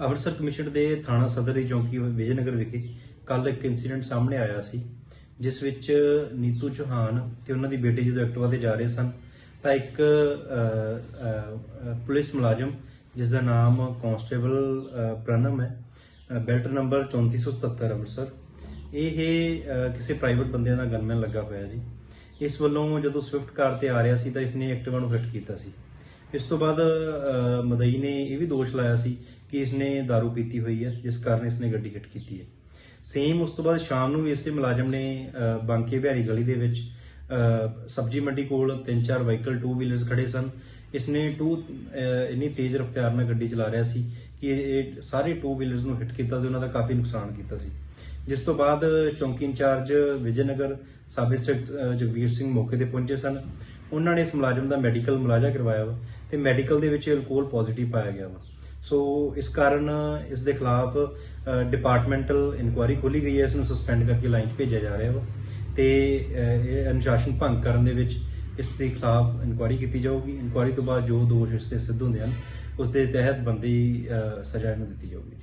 Amritsar commission ਦੇ ਥਾਣਾ ਸਦਰ ਦੀ ਚੌਂਕੀ ਵਿਜੇਨਗਰ ਵਿਖੇ ਕੱਲ ਇੱਕ ਇਨਸੀਡੈਂਟ ਸਾਹਮਣੇ ਆਇਆ ਸੀ ਜਿਸ ਵਿੱਚ ਨੀਤੂ ਚੌਹਾਨ ਤੇ ਉਹਨਾਂ ਦੀ ਬੇਟੀ ਜਦੋਂ ਐਕਟਿਵਾ ਤੇ ਜਾ ਰਹੇ ਸਨ ਤਾਂ ਇੱਕ ਪੁਲਿਸ ਮੁਲਾਜ਼ਮ ਜਿਸ ਦਾ ਨਾਮ ਕਾਂਸਟੇਬਲ ਅ, ਪ੍ਰਣਮ ਹੈ ਬੈਲਟ ਨੰਬਰ 3477 ਅੰਮ੍ਰਿਤਸਰ ਇਹ ਕਿਸੇ ਪ੍ਰਾਈਵੇਟ ਬੰਦੇ ਦਾ ਗਨਮੈਨ ਲੱਗਾ ਹੋਇਆ ਜੀ। ਇਸ ਵੱਲੋਂ ਜਦੋਂ ਸਵਿਫਟ ਕਾਰ ਤੇ ਆ ਰਿਹਾ ਸੀ ਤਾਂ ਇਸਨੇ ਐਕਟਿਵਾ ਨੂੰ ਹਿੱਟ ਕੀਤਾ ਸੀ। ਇਸ ਤੋਂ ਬਾਅਦ ਮਦਈ ਨੇ ਇਹ ਵੀ ਦੋਸ਼ ਲਾਇਆ ਸੀ ਕਿ ਇਸਨੇ दारू ਪੀਤੀ ਹੋਈ ਹੈ, ਜਿਸ ਕਾਰਨ ਇਸਨੇ ਗੱਡੀ ਹਿੱਟ ਕੀਤੀ ਹੈ। ਸੇਮ ਉਸ ਤੋਂ ਬਾਅਦ ਸ਼ਾਮ ਨੂੰ ਵੀ ਇਸੇ ਮੁਲਾਜ਼ਮ ਨੇ ਬਾਂਕੇ ਬਿਹਾਰੀ ਗਲੀ ਦੇ ਵਿੱਚ ਸਬਜ਼ੀ ਮੰਡੀ ਕੋਲ ਤਿੰਨ ਚਾਰ ਵਹੀਕਲ ਟੂ ਵੀਲਰਸ ਖੜੇ ਸਨ। ਇਸਨੇ ਟੂ ਇੰਨੀ ਤੇਜ਼ ਰਫ਼ਤਾਰ ਨਾਲ ਗੱਡੀ ਚਲਾ ਰਿਹਾ ਸੀ ਕਿ ਇਹ ਇਹ ਸਾਰੇ ਟੂ ਵੀਲਰਸ ਨੂੰ ਹਿੱਟ ਕੀਤਾ ਤੇ ਉਹਨਾਂ ਦਾ ਕਾਫੀ ਨੁਕਸਾਨ ਕੀਤਾ ਸੀ। ਜਿਸ ਤੋਂ ਬਾਅਦ ਚੌਂਕੀ ਇੰਚਾਰਜ ਵਿਜੇਨਗਰ ਸਾਬ ਇੰਸਪੈਕਟਰ ਜਗਵੀਰ ਸਿੰਘ ਮੌਕੇ ਤੇ ਪਹੁੰਚੇ ਸਨ। ਉਹਨਾਂ ਨੇ ਇਸ ਮੁਲਾਜ਼ਮ ਦਾ ਮੈਡੀਕਲ ਮੁਲਾਜ਼ਾ ਕਰਵਾਇਆ ਵਾ ਤੇ ਮੈਡੀਕਲ ਦੇ ਵਿੱਚ ਅਲਕੋਹਲ ਪੋਜ਼ਿਟਿਵ ਪਾਇਆ ਗਿਆ ਵਾ। ਸੋ ਇਸ ਕਾਰਨ, ਇਸ ਦੇ ਖਿਲਾਫ ਡਿਪਾਰਟਮੈਂਟਲ ਇਨਕੁਆਇਰੀ ਖੋਲੀ ਗਈ ਹੈ, ਇਸ ਨੂੰ ਸਸਪੈਂਡ ਕਰਕੇ ਲਾਈਨ 'ਚ ਭੇਜਿਆ ਜਾ ਰਿਹਾ ਵਾ। ਤੇ ਇਹ ਅਨੁਸ਼ਾਸਨ ਭੰਗ ਕਰਨ ਦੇ ਵਿੱਚ ਇਸ ਦੇ ਖਿਲਾਫ ਇਨਕੁਆਇਰੀ ਕੀਤੀ ਜਾਊਗੀ। ਇਨਕੁਆਇਰੀ ਤੋਂ ਬਾਅਦ ਜੋ ਦੋਸ਼ ਇਸ ਤੇ ਸਿੱਧ ਹੁੰਦੇ ਹਨ, ਉਸ ਦੇ ਤਹਿਤ ਬੰਦੀ ਸਜ਼ਾ ਇਹਨੂੰ ਦਿੱਤੀ ਜਾਊਗੀ।